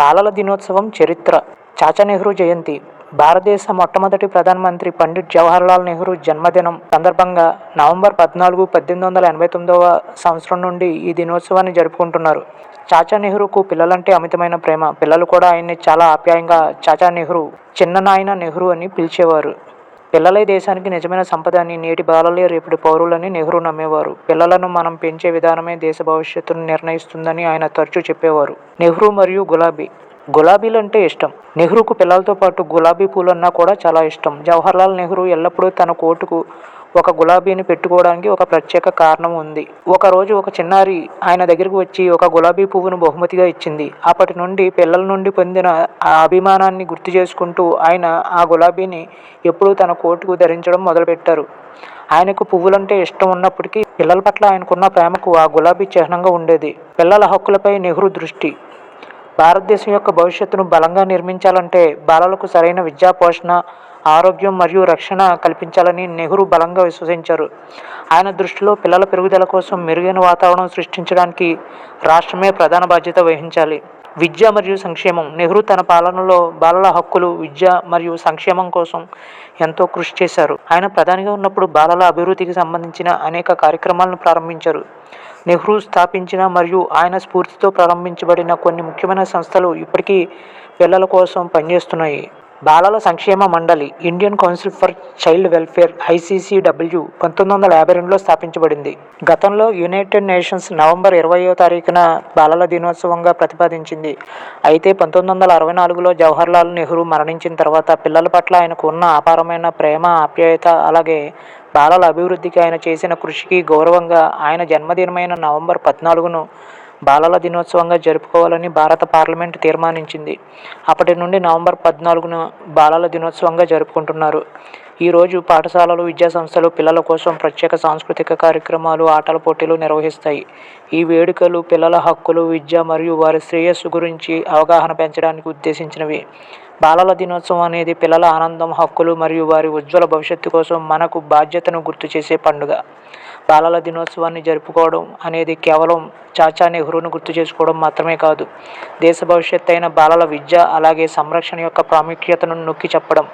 బాలల దినోత్సవం చరిత్ర. చాచా నెహ్రూ జయంతి. భారతదేశ మొట్టమొదటి ప్రధానమంత్రి పండిట్ జవహర్లాల్ నెహ్రూ జన్మదినం సందర్భంగా నవంబర్ పద్నాలుగు పద్దెనిమిది వందల ఎనభై తొమ్మిదవ సంవత్సరం నుండి ఈ దినోత్సవాన్ని జరుపుకుంటున్నారు. చాచా నెహ్రూకు పిల్లలంటే అమితమైన ప్రేమ. పిల్లలు కూడా ఆయన్ని చాలా ఆప్యాయంగా చాచా నెహ్రూ చిన్న నాయన నెహ్రూ అని పిలిచేవారు. పిల్లలే దేశానికి నిజమైన సంపద అని నేటి బాలలే రేపటి పౌరులని నెహ్రూ నమ్మేవారు. పిల్లలను మనం పెంచే విధానమే దేశ భవిష్యత్తును నిర్ణయిస్తుందని ఆయన తరచూ చెప్పేవారు. నెహ్రూ మరియు గులాబీ. గులాబీలు అంటే ఇష్టం. నెహ్రూకు పిల్లలతో పాటు గులాబీ పూలన్నా కూడా చాలా ఇష్టం. జవహర్లాల్ నెహ్రూ ఎల్లప్పుడూ తన కోటుకు ఒక గులాబీని పెట్టుకోవడానికి ఒక ప్రత్యేక కారణం ఉంది. ఒకరోజు ఒక చిన్నారి ఆయన దగ్గరికి వచ్చి ఒక గులాబీ పువ్వును బహుమతిగా ఇచ్చింది. అప్పటి నుండి పిల్లల నుండి పొందిన ఆ అభిమానాన్ని గుర్తు చేసుకుంటూ ఆయన ఆ గులాబీని ఎప్పుడూ తన కోటుకు ధరించడం మొదలుపెట్టారు. ఆయనకు పువ్వులంటే ఇష్టం ఉన్నప్పటికీ పిల్లల పట్ల ఆయనకున్న ప్రేమకు ఆ గులాబీ చిహ్నంగా ఉండేది. పిల్లల హక్కులపై నెహ్రూ దృష్టి. భారతదేశం యొక్క భవిష్యత్తును బలంగా నిర్మించాలంటే బాలలకు సరైన విద్యా పోషణ ఆరోగ్యం మరియు రక్షణ కల్పించాలని నెహ్రూ బలంగా విశ్వసించారు. ఆయన దృష్టిలో పిల్లల పెరుగుదల కోసం మెరుగైన వాతావరణం సృష్టించడానికి రాష్ట్రమే ప్రధాన బాధ్యత వహించాలి. విద్య మరియు సంక్షేమం. నెహ్రూ తన పాలనలో బాలల హక్కులు విద్య మరియు సంక్షేమం కోసం ఎంతో కృషి చేశారు. ఆయన ప్రధానిగా ఉన్నప్పుడు బాలల అభివృద్ధికి సంబంధించిన అనేక కార్యక్రమాలను ప్రారంభించారు. నెహ్రూ స్థాపించిన మరియు ఆయన స్ఫూర్తితో ప్రారంభించబడిన కొన్ని ముఖ్యమైన సంస్థలు ఇప్పటికీ పిల్లల కోసం పనిచేస్తున్నాయి. బాలల సంక్షేమ మండలి Indian council for child welfare ICCW పంతొమ్మిది వందల యాభై రెండులో స్థాపించబడింది. గతంలో యునైటెడ్ నేషన్స్ నవంబర్ ఇరవయో తారీఖున బాలల దినోత్సవంగా ప్రతిపాదించింది. అయితే పంతొమ్మిది వందల అరవై నాలుగులో జవహర్లాల్ నెహ్రూ మరణించిన తర్వాత పిల్లల పట్ల ఆయనకు ఉన్న అపారమైన ప్రేమ ఆప్యాయత అలాగే బాలల అభివృద్ధికి ఆయన చేసిన కృషికి గౌరవంగా ఆయన జన్మదినమైన నవంబర్ పద్నాలుగును బాలల దినోత్సవంగా జరుపుకోవాలని భారత పార్లమెంట్ తీర్మానించింది. అప్పటి నుండి నవంబర్ పద్నాలుగున బాలల దినోత్సవంగా జరుపుకుంటున్నారు. ఈరోజు పాఠశాలలు విద్యాసంస్థలు పిల్లల కోసం ప్రత్యేక సాంస్కృతిక కార్యక్రమాలు ఆటల పోటీలు నిర్వహిస్తాయి. ఈ వేడుకలు పిల్లల హక్కులు విద్య మరియు వారి శ్రేయస్సు గురించి అవగాహన పెంచడానికి ఉద్దేశించినవి. బాలల దినోత్సవం అనేది పిల్లల ఆనందం హక్కులు మరియు వారి ఉజ్వల భవిష్యత్తు కోసం మనకు బాధ్యతను గుర్తు చేసే పండుగ. బాలల దినోత్సవాన్ని జరుపుకోవడం అనేది కేవలం చాచా నెహ్రూను గుర్తు చేసుకోవడం మాత్రమే కాదు దేశ భవిష్యత్తు అయిన బాలల విద్య అలాగే సంరక్షణ యొక్క ప్రాముఖ్యతను నొక్కి చెప్పడం.